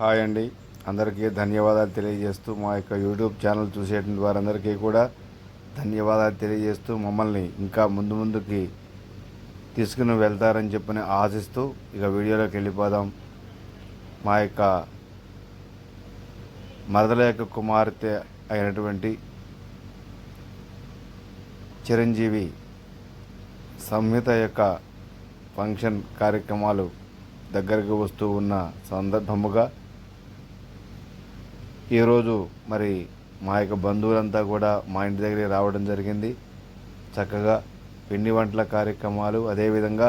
Hi అండి. అందరికీ ధన్యవాదాలు తెలియజేస్తూ మా యొక్క యూట్యూబ్ ఛానల్ చూసేటువంటి వారందరికీ కూడా ధన్యవాదాలు తెలియజేస్తూ మమ్మల్ని ఇంకా ముందు ముందుకి తీసుకుని వెళ్తారని చెప్పని ఆశిస్తూ ఇక వీడియోలోకి వెళ్ళిపోదాం. మా యొక్క మరదల యొక్క కుమార్తె అయినటువంటి చిరంజీవి సంహిత యొక్క ఫంక్షన్ కార్యక్రమాలు దగ్గరకు వస్తూ ఉన్న సందర్భముగా ఈరోజు మరి మా యొక్క బంధువులంతా కూడా మా ఇంటి దగ్గరికి రావడం జరిగింది. చక్కగా పిండి వంటల కార్యక్రమాలు అదేవిధంగా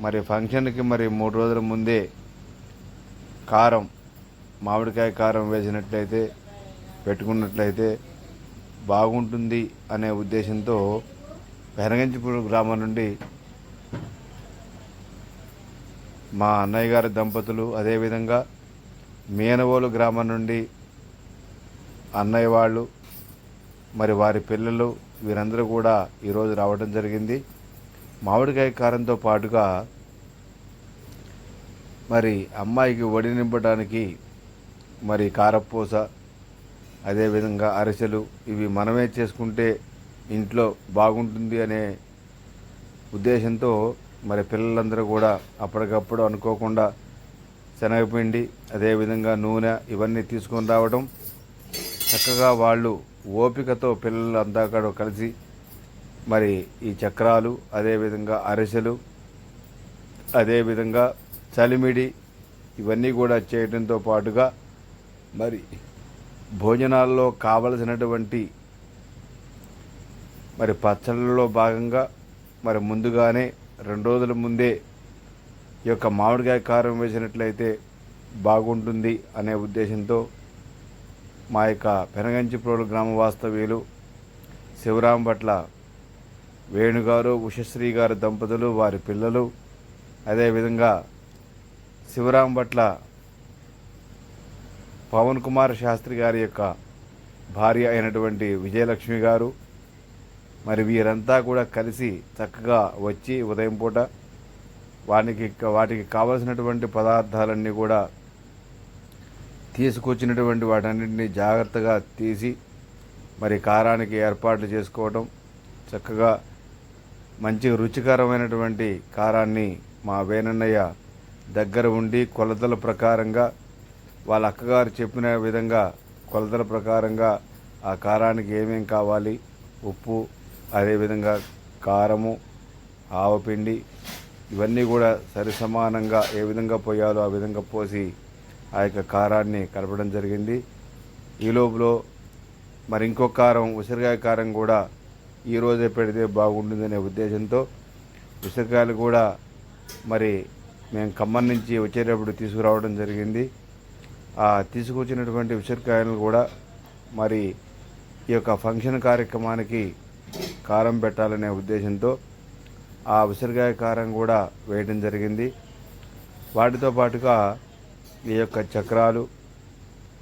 మరి ఫంక్షన్కి మరి మూడు రోజుల ముందే కారం మామిడికాయ కారం వేసినట్లయితే పెట్టుకున్నట్లయితే బాగుంటుంది అనే ఉద్దేశంతో పెనగంచిపూడి గ్రామం నుండి మా అన్నయ్య గారి దంపతులు అదేవిధంగా మేనవోలు గ్రామం నుండి అన్నయ్య వాళ్ళు మరి వారి పిల్లలు వీరందరూ కూడా ఈరోజు రావడం జరిగింది. మామిడికాయ కారంతో పాటుగా మరి అమ్మాయికి వడి నింపడానికి మరి కారపూస అదేవిధంగా అరిసెలు ఇవి మనమే చేసుకుంటే ఇంట్లో బాగుంటుంది అనే ఉద్దేశంతో మరి పిల్లలందరూ కూడా అప్పటికప్పుడు అనుకోకుండా శనగపిండి అదేవిధంగా నూనె ఇవన్నీ తీసుకొని రావడం చక్కగా వాళ్ళు ఓపికతో పిల్లలంతా కూడా కలిసి మరి ఈ చక్రాలు అదేవిధంగా అరిసెలు అదేవిధంగా చలిమిడి ఇవన్నీ కూడా చేయడంతో పాటుగా మరి భోజనాల్లో కావలసినటువంటి మరి పచ్చళ్ళలో భాగంగా మరి ముందుగానే రెండు రోజుల ముందే ఈ యొక్క మామిడికాయ కారం వేసినట్లయితే బాగుంటుంది అనే ఉద్దేశంతో మా యొక్క పెనగంచిప్రోలు గ్రామ వాస్తవ్యులు శివరాం పట్ల వేణుగారు ఉషశ్రీ గారు దంపతులు వారి పిల్లలు అదేవిధంగా శివరాం పట్ల పవన్ కుమార్ శాస్త్రి గారి యొక్క భార్య అయినటువంటి విజయలక్ష్మి గారు. మరి వీరంతా కూడా కలిసి చక్కగా వచ్చి ఉదయం పూట వానికి వాటికి కావలసినటువంటి పదార్థాలన్నీ కూడా తీసుకొచ్చినటువంటి వాటన్నింటినీ జాగ్రత్తగా తీసి మరి కారానికి ఏర్పాట్లు చేసుకోవడం చక్కగా మంచి రుచికరమైనటువంటి కారాన్ని మా వేనన్నయ్య దగ్గర ఉండి కొలతల ప్రకారంగా వాళ్ళ అక్కగారు చెప్పిన విధంగా కొలతల ప్రకారంగా ఆ కారానికి ఏమేం కావాలి? ఉప్పు అదేవిధంగా కారము ఆవపిండి ఇవన్నీ కూడా సరి సమానంగా ఏ విధంగా పోయాలో ఆ విధంగా పోసి ఆ యొక్క కారాన్ని కలపడం జరిగింది. ఈ లోపల మరి ఇంకో కారం ఉసిరికాయ కారం కూడా ఈ రోజే పెడితే బాగుంటుందనే ఉద్దేశంతో ఉసిరికాయలు కూడా మరి మేము ఖమ్మం నుంచి వచ్చేటప్పుడు తీసుకురావడం జరిగింది. ఆ తీసుకొచ్చినటువంటి ఉసిరికాయలను కూడా మరి ఈ యొక్క ఫంక్షన్ కార్యక్రమానికి కారం పెట్టాలనే ఉద్దేశంతో ఆ ఉసిరికాయ కారం కూడా వేయడం జరిగింది. వాటితో పాటుగా ఈ యొక్క చక్రాలు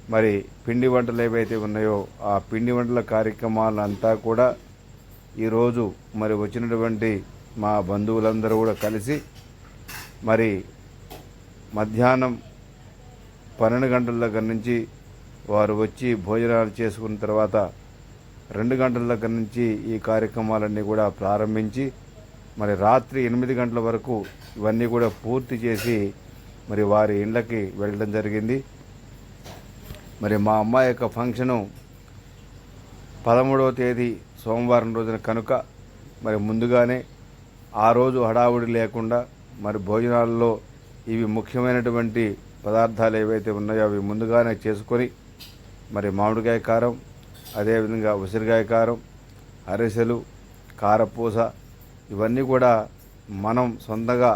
మరి పిండి వంటలు ఏవైతే ఉన్నాయో ఆ పిండి వంటల కార్యక్రమాలంతా కూడా ఈరోజు మరి వచ్చినటువంటి మా బంధువులందరూ కూడా కలిసి మరి మధ్యాహ్నం పన్నెండు గంటల దగ్గర నుంచి వారు వచ్చి భోజనాలు చేసుకున్న తర్వాత రెండు గంటల దగ్గర నుంచి ఈ కార్యక్రమాలన్నీ కూడా ప్రారంభించి మరి రాత్రి ఎనిమిది గంటల వరకు ఇవన్నీ కూడా పూర్తి చేసి మరి వారి ఇండ్లకి వెళ్ళడం జరిగింది. మరి మా అమ్మాయి యొక్క ఫంక్షను పదమూడవ తేదీ సోమవారం రోజున కనుక మరి ముందుగానే ఆ రోజు హడావుడి లేకుండా మరి భోజనాల్లో ఇవి ముఖ్యమైనటువంటి పదార్థాలు ఏవైతే ఉన్నాయో అవి ముందుగానే చేసుకొని మరి మామిడికాయ కారం అదేవిధంగా ఉసిరికాయ కారం అరిసెలు కారపూస ఇవన్నీ కూడా మనం సొంతంగా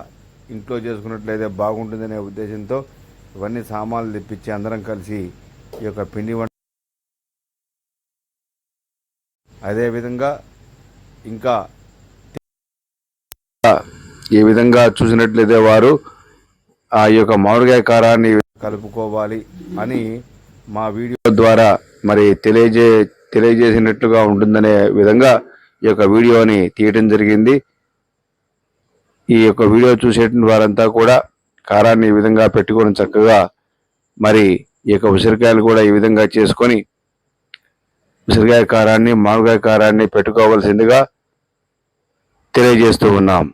ఇంట్లో చేసుకున్నట్లయితే బాగుంటుందనే ఉద్దేశంతో ఇవన్నీ సామాన్లు తెప్పించి అందరం కలిసి ఈ యొక్క పిండి వంట అదేవిధంగా ఇంకా ఈ విధంగా చూసినట్లయితే వారు ఆ యొక్క మామిడికాయ కారాన్ని కలుపుకోవాలి అని మా వీడియో ద్వారా మరి తెలియజే తెలియజేసినట్లుగా ఉంటుందనే విధంగా ఈ యొక్క వీడియోని తీయటం జరిగింది. ఈ యొక్క వీడియో చూసేటువంటి వారంతా కూడా కారాన్ని ఈ విధంగా పెట్టుకొని చక్కగా మరి ఈ యొక్క ఉసిరికాయలు కూడా ఈ విధంగా చేసుకొని ఉసిరికాయ కారాన్ని మామిడికాయ కారాన్ని పెట్టుకోవాల్సిందిగా తెలియజేస్తూ ఉన్నాం.